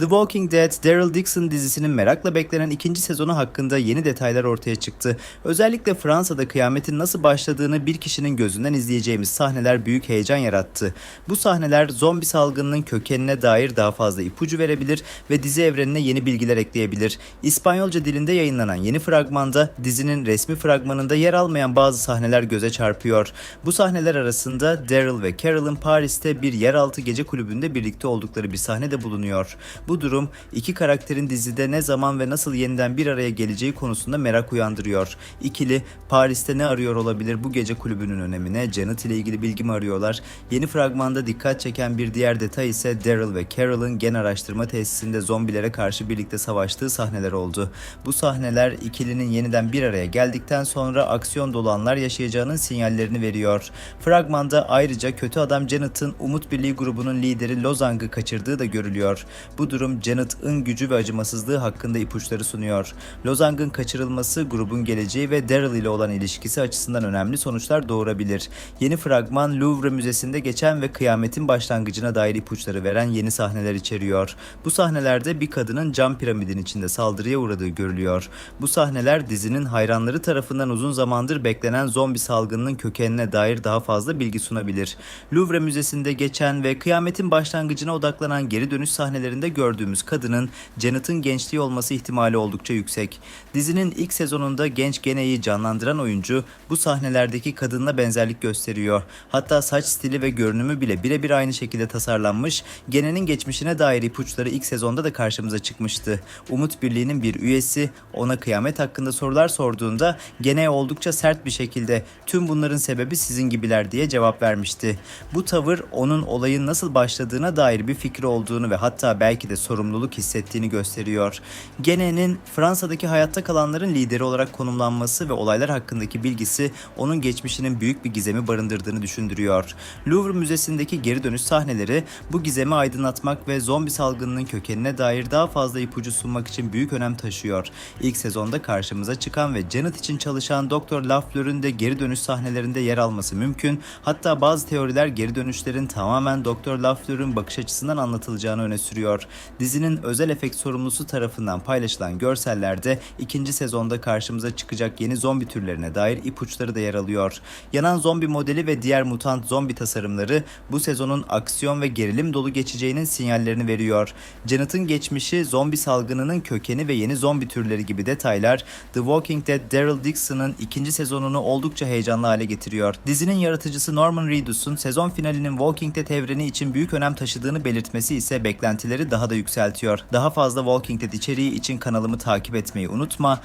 The Walking Dead, Daryl Dixon dizisinin merakla beklenen ikinci sezonu hakkında yeni detaylar ortaya çıktı. Özellikle Fransa'da kıyametin nasıl başladığını bir kişinin gözünden izleyeceğimiz sahneler büyük heyecan yarattı. Bu sahneler zombi salgınının kökenine dair daha fazla ipucu verebilir ve dizi evrenine yeni bilgiler ekleyebilir. İspanyolca dilinde yayınlanan yeni fragmanda dizinin resmi fragmanında yer almayan bazı sahneler göze çarpıyor. Bu sahneler arasında Daryl ve Carol'ın Paris'te bir yeraltı gece kulübünde birlikte oldukları bir sahne de bulunuyor. Bu durum iki karakterin dizide ne zaman ve nasıl yeniden bir araya geleceği konusunda merak uyandırıyor. İkili Paris'te ne arıyor olabilir bu gece kulübünün önemine, Janet ile ilgili bilgi mi arıyorlar? Yeni fragmanda dikkat çeken bir diğer detay ise Daryl ve Carol'ın gen araştırma tesisinde zombilere karşı birlikte savaştığı sahneler oldu. Bu sahneler ikilinin yeniden bir araya geldikten sonra aksiyon dolu anlar yaşayacağının sinyallerini veriyor. Fragmanda ayrıca kötü adam Janet'ın Umut Birliği grubunun lideri Lozang'ı kaçırdığı da görülüyor. Bu durum Janet'ın gücü ve acımasızlığı hakkında ipuçları sunuyor. Lozang'ın kaçırılması grubun geleceği ve Daryl ile olan ilişkisi açısından önemli sonuçlar doğurabilir. Yeni fragman Louvre Müzesi'nde geçen ve kıyametin başlangıcına dair ipuçları veren yeni sahneler içeriyor. Bu sahnelerde bir kadının cam piramidin içinde saldırıya uğradığı görülüyor. Bu sahneler dizinin hayranları tarafından uzun zamandır beklenen zombi salgınının kökenine dair daha fazla bilgi sunabilir. Louvre Müzesi'nde geçen ve kıyametin başlangıcına odaklanan geri dönüş sahnelerinde gördüğümüz kadının Janet'ın gençliği olması ihtimali oldukça yüksek. Dizinin ilk sezonunda genç Gene'yi canlandıran oyuncu bu sahnelerdeki kadınla benzerlik gösteriyor. Hatta saç stili ve görünümü bile birebir aynı şekilde tasarlanmış. Gene'nin geçmişine dair ipuçları ilk sezonda da karşımıza çıkmıştı. Umut Birliği'nin bir üyesi ona kıyamet hakkında sorular sorduğunda Gene oldukça sert bir şekilde tüm bunların sebebi sizin gibiler diye cevap vermişti. Bu tavır onun olayın nasıl başladığına dair bir fikri olduğunu ve hatta belki de sorumluluk hissettiğini gösteriyor. Gene'nin Fransa'daki hayatta kalanların lideri olarak konumlanması ve olaylar hakkındaki bilgisi onun geçmişinin büyük bir gizemi barındırdığını düşündürüyor. Louvre Müzesi'ndeki geri dönüş sahneleri bu gizemi aydınlatmak ve zombi salgınının kökenine dair daha fazla ipucu sunmak için büyük önem taşıyor. İlk sezonda karşımıza çıkan ve Janet için çalışan Dr. Lafleur'ün de geri dönüş sahnelerinde yer alması mümkün. Hatta bazı teoriler geri dönüşlerin tamamen Dr. Lafleur'ün bakış açısından anlatılacağını öne sürüyor. Dizinin özel efekt sorumlusu tarafından paylaşılan görsellerde ikinci sezonda karşımıza çıkacak yeni zombi türlerine dair ipuçları da yer alıyor. Yanan zombi modeli ve diğer mutant zombi tasarımları bu sezonun aksiyon ve gerilim dolu geçeceğinin sinyallerini veriyor. Janet'ın geçmişi, zombi salgınının kökeni ve yeni zombi türleri gibi detaylar The Walking Dead Daryl Dixon'ın ikinci sezonunu oldukça heyecanlı hale getiriyor. Dizinin yaratıcısı Norman Reedus'un sezon finalinin Walking Dead evreni için büyük önem taşıdığını belirtmesi ise beklentileri daha da yükseltiyor. Daha fazla Walking Dead içeriği için kanalımı takip etmeyi unutma.